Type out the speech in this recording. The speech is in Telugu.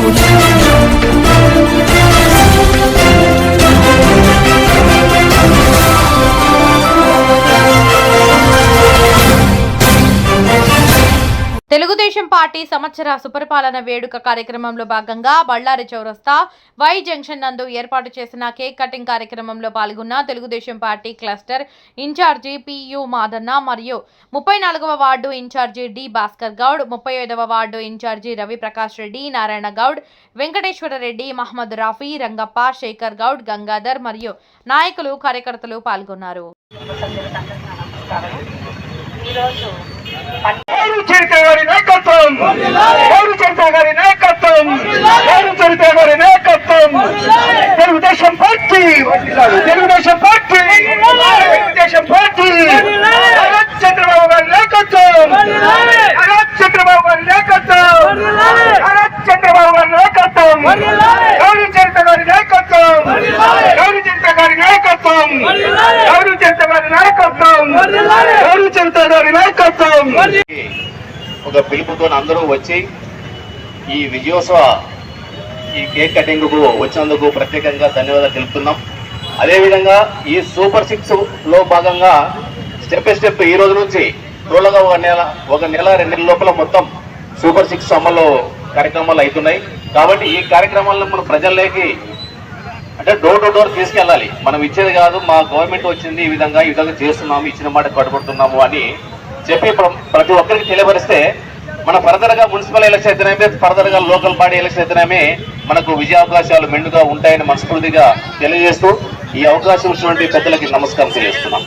Saúde. తెలుగుదేశం పార్టీ సంవత్సర సుపరిపాలన వేడుక కార్యక్రమంలో భాగంగా బళ్ళారి చౌరస్తా వై జంక్షన్ నందు ఏర్పాటు చేసిన కేక్ కటింగ్ కార్యక్రమంలో పాల్గొన్న Telugu Desam party cluster incharge P U Madanna మరియు ముప్పై నాలుగవ ward incharge D. Bhaskar Goud ముప్పై ఐదవ వార్డు ఇన్ఛార్జి రవి ప్రకాష్ రెడ్డి నారాయణ గౌడ్ వెంకటేశ్వర రెడ్డి మహమ్మద్ రాఫీ రంగప్ప శేఖర్ గౌడ్ గంగాధర్ మరియు నాయకులు కార్యకర్తలు పాల్గొన్నారు. ఈరోజు నాయకత్వం. పౌరు చరిత్ర గారి నాయకత్వం. పౌరు చరిత్ర గారి నాయకత్వం. Telugu Desam party. Telugu Desam party. Telugu Desam party. Bharat Chandrababu గారి నాయకత్వం. భరత్ చంద్రబాబు గారి నాయకత్వం. భరత్ చంద్రబాబు గారి నాయకత్వం. పౌరు చరిత్ర గారి నాయకత్వం. పౌరు చరిత్ర గారి నాయకత్వం. పౌరు చరిత్ర గారి నాయకత్వం. పౌరు చరిత్ర గారి నాయకత్వం. ఒక పిలుపుతో అందరూ వచ్చి ఈ విజయోత్సవ ఈ కేక్ కటింగ్కు వచ్చినందుకు ప్రత్యేకంగా ధన్యవాదాలు తెలుపుతున్నాం. అదేవిధంగా ఈ సూపర్ సిక్స్లో భాగంగా స్టెప్ బై స్టెప్ ఈ రోజు నుంచి టోల్గా ఒక నెల ఒక నెల రెండు నెలల లోపల మొత్తం సూపర్ సిక్స్ అమలు కార్యక్రమాలు అవుతున్నాయి. కాబట్టి ఈ కార్యక్రమాలను మనం ప్రజల్లోకి అంటే డోర్ టు డోర్ తీసుకెళ్ళాలి. మనం ఇచ్చేది కాదు మా గవర్నమెంట్ వచ్చింది ఈ విధంగా ఈ విధంగా చేస్తున్నాము ఇచ్చిన మాట కట్టుబడుతున్నాము అని చెప్పి ప్రతి ఒక్కరికి తెలియపరిస్తే మన ఫర్దర్గా మున్సిపల్ ఎలక్షన్ అయితేనేమి ఫర్దర్గా లోకల్ బాడీ ఎలక్షన్ అయితేనేమి మనకు విజయావకాశాలు మెండుగా ఉంటాయని మనస్ఫూర్తిగా తెలియజేస్తూ ఈ అవకాశం ఇచ్చినటువంటి పెద్దలకి నమస్కారం తెలియజేస్తున్నాం.